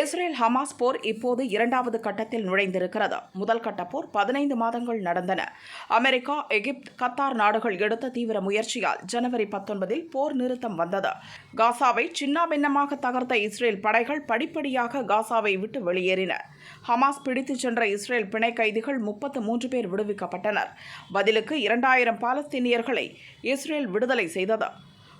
Israel Hamas போர் இப்போது இரண்டாவது கட்டத்தில் நுழைந்திருக்கிறது. முதல் கட்ட போர் பதினைந்து மாதங்கள் நடந்தன. அமெரிக்கா எகிப்து கத்தார் நாடுகள் எடுத்த தீவிர முயற்சியால் ஜனவரி பத்தொன்பதில் போர் நிறுத்தம் வந்தது. காசாவை சின்னாபின்னமாக தகர்த்த இஸ்ரேல் படைகள் படிப்படியாக காசாவை விட்டு வெளியேறின. ஹமாஸ் பிடித்துச் சென்ற இஸ்ரேல் பிணை கைதிகள் முப்பத்து மூன்று பேர் விடுவிக்கப்பட்டனர். பதிலுக்கு இரண்டாயிரம் பாலஸ்தீனியர்களை இஸ்ரேல் விடுதலை செய்தது.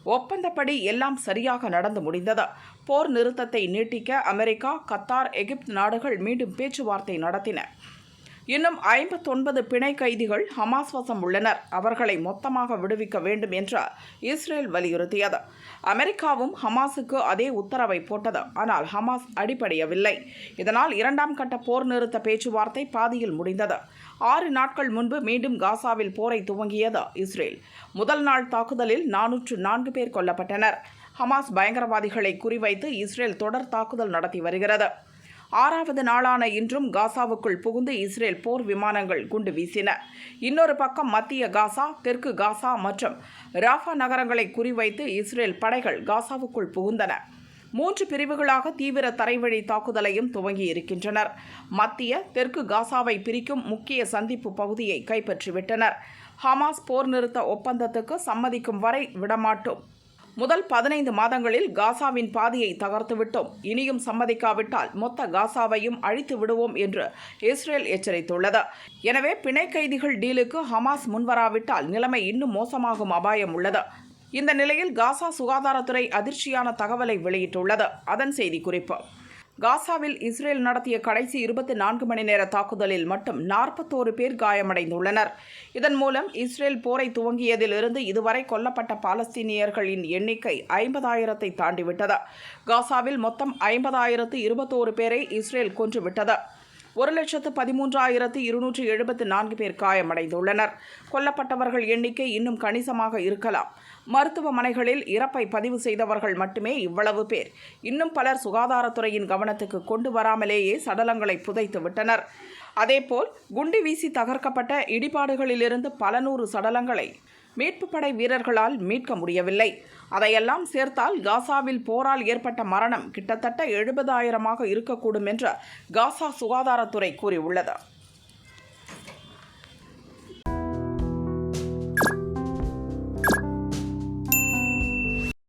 ஒப்பந்தப்படி எல்லாம் சரியாக நடந்து முடிந்தது. போர் நிறுத்தத்தை நீட்டிக்க அமெரிக்கா கத்தார் எகிப்து நாடுகள் மீண்டும் பேச்சுவார்த்தை நடத்தின. இன்னும் ஐம்பத்தொன்பது பிணை கைதிகள் ஹமாஸ் வசம் உள்ளனர். அவர்களை மொத்தமாக விடுவிக்க வேண்டும் என்று இஸ்ரேல் வலியுறுத்தியது. அமெரிக்காவும் ஹமாஸுக்கு அதே உத்தரவை போட்டது. ஆனால் ஹமாஸ் அடிப்படையவில்லை இதனால் இரண்டாம் கட்ட போர் நிறுத்த பேச்சுவார்த்தை பாதியில் முடிந்தது. ஆறு நாட்கள் முன்பு மீண்டும் காசாவில் போரை துவங்கியது இஸ்ரேல். முதல் நாள் தாக்குதலில் நானூற்று நான்கு பேர் கொல்லப்பட்டனர். ஹமாஸ் பயங்கரவாதிகளை குறிவைத்து இஸ்ரேல் தொடர் தாக்குதல் நடத்தி வருகிறது. ஆறாவது நாளான இன்றும் காசாவுக்குள் புகுந்து இஸ்ரேல் போர் விமானங்கள் குண்டு வீசின. இன்னொரு பக்கம் மத்திய காசா தெற்கு காசா மற்றும் ராஃபா நகரங்களை குறிவைத்து இஸ்ரேல் படைகள் காசாவுக்குள் புகுந்தன. மூன்று பிரிவுகளாக தீவிர தரைவழி தாக்குதலையும் துவங்கி இருக்கின்றனர். மத்திய தெற்கு காசாவை பிரிக்கும் முக்கிய சந்திப்பு பகுதியை கைப்பற்றிவிட்டனர். ஹமாஸ் போர் நிறுத்த ஒப்பந்தத்துக்கு சம்மதிக்கும் வரை விடமாட்டோம். முதல் பதினைந்து மாதங்களில் காசாவின் பாதியை தகர்த்துவிட்டோம் இனியும் சம்மதிக்காவிட்டால் மொத்த காசாவையும் அழித்து விடுவோம் என்று இஸ்ரேல் எச்சரித்துள்ளது. எனவே பிணை கைதிகள் டீலுக்கு ஹமாஸ் முன்வராவிட்டால் நிலைமை இன்னும் மோசமாகும் அபாயம் உள்ளது. இந்த நிலையில் காசா சுகாதாரத்துறை அதிர்ச்சியான தகவலை வெளியிட்டுள்ளது. அதன் செய்திக்குறிப்பு. காசாவில் இஸ்ரேல் நடத்திய கடைசி இருபத்தி நான்கு மணி நேர தாக்குதலில் மட்டும் நாற்பத்தோரு பேர் காயமடைந்துள்ளனர். இதன் மூலம் இஸ்ரேல் போரை துவங்கியதிலிருந்து இதுவரை கொல்லப்பட்ட பாலஸ்தீனியர்களின் எண்ணிக்கை ஐம்பதாயிரத்தை தாண்டிவிட்டது. காசாவில் மொத்தம் ஐம்பதாயிரத்து இருபத்தோரு பேரை இஸ்ரேல் கொன்றுவிட்டது. ஒரு லட்சத்து பதிமூன்றாயிரத்து இருநூற்று எழுபத்து நான்கு பேர் காயமடைந்துள்ளனர். கொல்லப்பட்டவர்கள் எண்ணிக்கை இன்னும் கணிசமாக இருக்கலாம். மருத்துவமனைகளில் இறப்பை பதிவு செய்தவர்கள் மட்டுமே இவ்வளவு பேர். இன்னும் பலர் சுகாதாரத்துறையின் கவனத்துக்கு கொண்டு வராமலேயே சடலங்களை புதைத்து விட்டனர். அதேபோல் குண்டு வீசி தகர்க்கப்பட்ட இடிபாடுகளிலிருந்து பல நூறு சடலங்களை மீட்புப் படை வீரர்களால் மீட்க முடியவில்லை. அதையெல்லாம் சேர்த்தால் காசாவில் போரால் ஏற்பட்ட மரணம் கிட்டத்தட்ட எழுபதாயிரமாக இருக்கக்கூடும் என்று காசா சுகாதாரத்துறை கூறியுள்ளது.